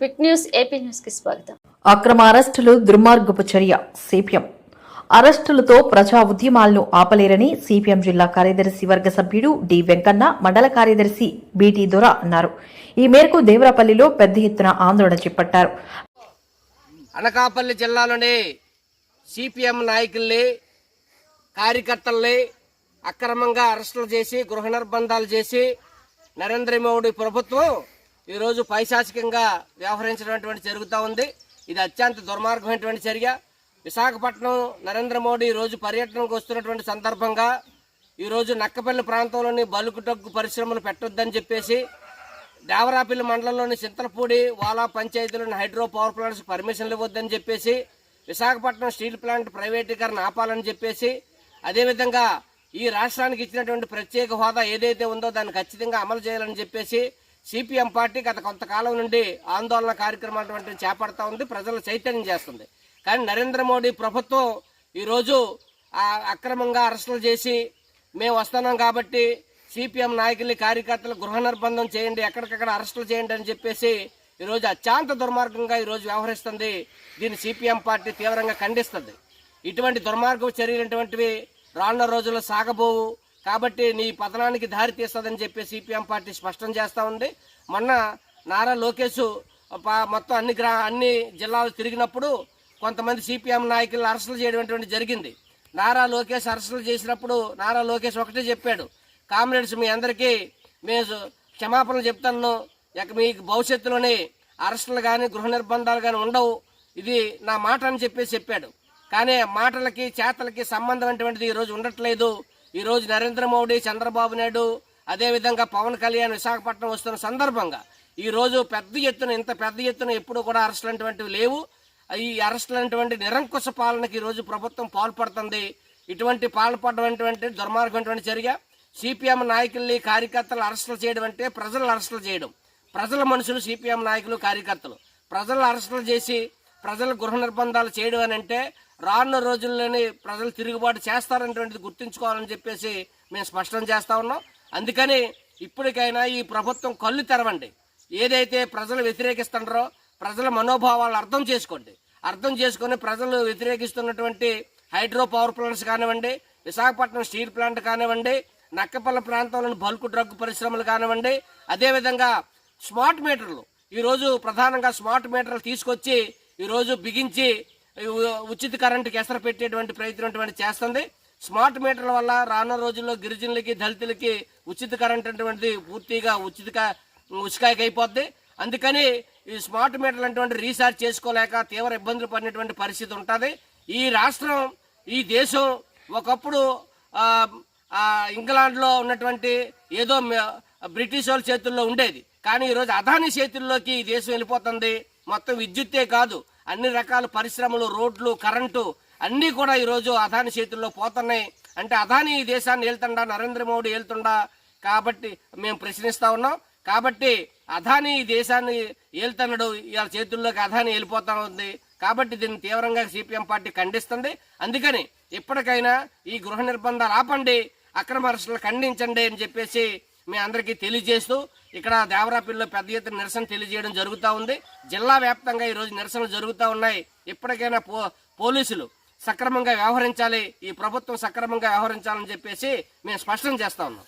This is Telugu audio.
క్విక్ న్యూస్ ఏపీ న్యూస్కి స్వాగతం. అక్రమ అరెస్టులు దుర్మార్గపు చర్య సిపిఎం. అరెస్టులతో ప్రజా ఉద్యమాలను ఆపలేరని సిపిఎం జిల్లా కార్యదర్శి వర్గ సభ్యుడు డి వెంకన్న మండల కార్యదర్శి బిటి దొర అన్నారు. ఈ మేరకు దేవరాపల్లిలో పెద్ద ఎత్తున ఆందోళన చేపట్టారు. అనకాపల్లి జిల్లాలోని సిపిఎం నాయకుల్ని కార్యకర్తల్ని అక్రమంగా అరెస్టులు చేసి గృహ నిర్బంధాలు చేసి నరేంద్ర మోడీ ప్రభుత్వం ఈరోజు పైశాచికంగా వ్యవహరించడం జరుగుతూ ఉంది. ఇది అత్యంత దుర్మార్గమైనటువంటి చర్య. విశాఖపట్నం నరేంద్ర మోడీ ఈరోజు పర్యటనకు వస్తున్నటువంటి సందర్భంగా ఈరోజు నక్కపల్లి ప్రాంతంలోని బలుకుటగ్గు పరిశ్రమలు పెట్టొద్దని చెప్పేసి దేవరాపల్లి మండలంలోని చింతలపూడి వాలా పంచాయతీలోని హైడ్రో పవర్ ప్లాంట్స్ పర్మిషన్లు ఇవ్వద్దని చెప్పేసి విశాఖపట్నం స్టీల్ ప్లాంట్ ప్రైవేటీకరణ ఆపాలని చెప్పేసి అదేవిధంగా ఈ రాష్ట్రానికి ఇచ్చినటువంటి ప్రత్యేక హోదా ఏదైతే ఉందో దాన్ని ఖచ్చితంగా అమలు చేయాలని చెప్పేసి సిపిఎం పార్టీ గత కొంతకాలం నుండి ఆందోళన కార్యక్రమాలు వంటివి చేపడతా ఉంది ప్రజలు చైతన్యం చేస్తుంది. కానీ నరేంద్ర మోడీ ప్రభుత్వం ఈరోజు అక్రమంగా అరెస్టులు చేసి మేము వస్తున్నాం కాబట్టి సిపిఎం నాయకుల్ని కార్యకర్తలు గృహ నిర్బంధం చేయండి ఎక్కడికక్కడ అరెస్టులు చేయండి అని చెప్పేసి ఈరోజు అత్యంత దుర్మార్గంగా ఈరోజు వ్యవహరిస్తుంది. దీన్ని సిపిఎం పార్టీ తీవ్రంగా ఖండిస్తుంది. ఇటువంటి దుర్మార్గం చర్యలటువంటివి రానున్న రోజుల్లో సాగబోవు. కాబట్టి నీ పతనానికి దారి తీస్తుందని చెప్పి సిపిఎం పార్టీ స్పష్టం చేస్తూ ఉంది. మొన్న నారా లోకేష్ మొత్తం అన్ని గ్రా అన్ని జిల్లాలు తిరిగినప్పుడు కొంతమంది సిపిఎం నాయకులను అరెస్టులు చేయడం జరిగింది. నారా లోకేష్ అరెస్టులు చేసినప్పుడు నారా లోకేష్ ఒకటే చెప్పాడు. కామ్రేడ్స్ మీ అందరికీ మేము క్షమాపణలు చెప్తాను. ఇక మీకు భవిష్యత్తులోనే అరెస్టులు కానీ గృహ నిర్బంధాలు కానీ ఉండవు. ఇది నా మాట అని చెప్పేసి చెప్పాడు. కానీ మాటలకి చేతలకి సంబంధం అటువంటిది ఈరోజు ఉండట్లేదు. ఈరోజు నరేంద్ర మోడీ చంద్రబాబు నాయుడు అదేవిధంగా పవన్ కళ్యాణ్ విశాఖపట్నం వస్తున్న సందర్భంగా ఈరోజు పెద్ద ఎత్తున ఇంత పెద్ద ఎత్తున ఎప్పుడు కూడా అరెస్టులు అటువంటివి లేవు. ఈ అరెస్టులు అనేటువంటి నిరంకుశ పాలనకి ఈ రోజు ప్రభుత్వం పాల్పడుతుంది. ఇటువంటి పాల్పడటువంటి దుర్మార్గమైనటువంటి చర్య. సిపిఎం నాయకుల్ని కార్యకర్తలు అరెస్టులు చేయడం అంటే ప్రజలు అరెస్టులు చేయడం. ప్రజల మనుషులు సిపిఎం నాయకులు కార్యకర్తలు. ప్రజలు అరెస్టులు చేసి ప్రజలు గృహ నిర్బంధాలు చేయడం అని అంటే రానున్న రోజుల్లోనే ప్రజలు తిరుగుబాటు చేస్తారనేటువంటిది గుర్తుంచుకోవాలని చెప్పేసి మేము స్పష్టం చేస్తూ ఉన్నాం. అందుకని ఇప్పటికైనా ఈ ప్రభుత్వం కళ్ళు తెరవండి. ఏదైతే ప్రజలు వ్యతిరేకిస్తున్నారో ప్రజల మనోభావాలు అర్థం చేసుకోండి. అర్థం చేసుకొని ప్రజలు వ్యతిరేకిస్తున్నటువంటి హైడ్రో పవర్ ప్లాంట్స్ కానివ్వండి విశాఖపట్నం స్టీల్ ప్లాంట్ కానివ్వండి నక్కపల్ల ప్రాంతంలోని బల్క్ డ్రగ్ పరిశ్రమలు కానివ్వండి అదేవిధంగా స్మార్ట్ మీటర్లు. ఈరోజు ప్రధానంగా స్మార్ట్ మీటర్లు తీసుకొచ్చి ఈరోజు బిగించి ఉచిత కరెంటు ఎసరు పెట్టేటువంటి ప్రయత్నం అటువంటి చేస్తుంది. స్మార్ట్ మీటర్ల వల్ల రానున్న రోజుల్లో గిరిజనులకి దళితులకి ఉచిత కరెంట్ అటువంటిది పూర్తిగా ఉచిత ఉచికాయకి అయిపోద్ది. అందుకని ఈ స్మార్ట్ మీటర్లు అటువంటి రీఛార్జ్ చేసుకోలేక తీవ్ర ఇబ్బందులు పడినటువంటి పరిస్థితి ఉంటుంది. ఈ రాష్ట్రం ఈ దేశం ఒకప్పుడు ఇంగ్లాండ్లో ఉన్నటువంటి ఏదో బ్రిటిష్ వాళ్ళ చేతుల్లో ఉండేది. కానీ ఈరోజు అదాని చేతుల్లోకి ఈ దేశం వెళ్ళిపోతుంది. మొత్తం విద్యుత్తే కాదు. అన్ని రకాల పరిశ్రమలు రోడ్లు కరెంటు అన్నీ కూడా ఈరోజు అదాని చేతుల్లో పోతున్నాయి. అంటే అదాని ఈ దేశాన్ని వెళ్తుండా నరేంద్ర మోడీ వెళ్తుండా కాబట్టి మేము ప్రశ్నిస్తా ఉన్నాం. కాబట్టి అదాని ఈ దేశాన్ని వెళ్తున్నాడు ఇవాళ చేతుల్లోకి అదాని వెళ్ళిపోతా ఉంది. కాబట్టి దీన్ని తీవ్రంగా సిపిఎం పార్టీ ఖండిస్తుంది. అందుకని ఎప్పటికైనా ఈ గృహ నిర్బంధాలు ఆపండి అక్రమ అరెస్టులు ఖండించండి అని చెప్పేసి మీ అందరికీ తెలియజేస్తూ ఇక్కడ దేవరాపల్లిలో పెద్ద ఎత్తున నిరసన తెలియజేయడం జరుగుతూ ఉంది. జిల్లా వ్యాప్తంగా ఈరోజు నిరసనలు జరుగుతూ ఉన్నాయి. ఇప్పటికైనా పో పోలీసులు సక్రమంగా వ్యవహరించాలి ఈ ప్రభుత్వం సక్రమంగా వ్యవహరించాలని చెప్పేసి మేము స్పష్టం చేస్తా ఉన్నాం.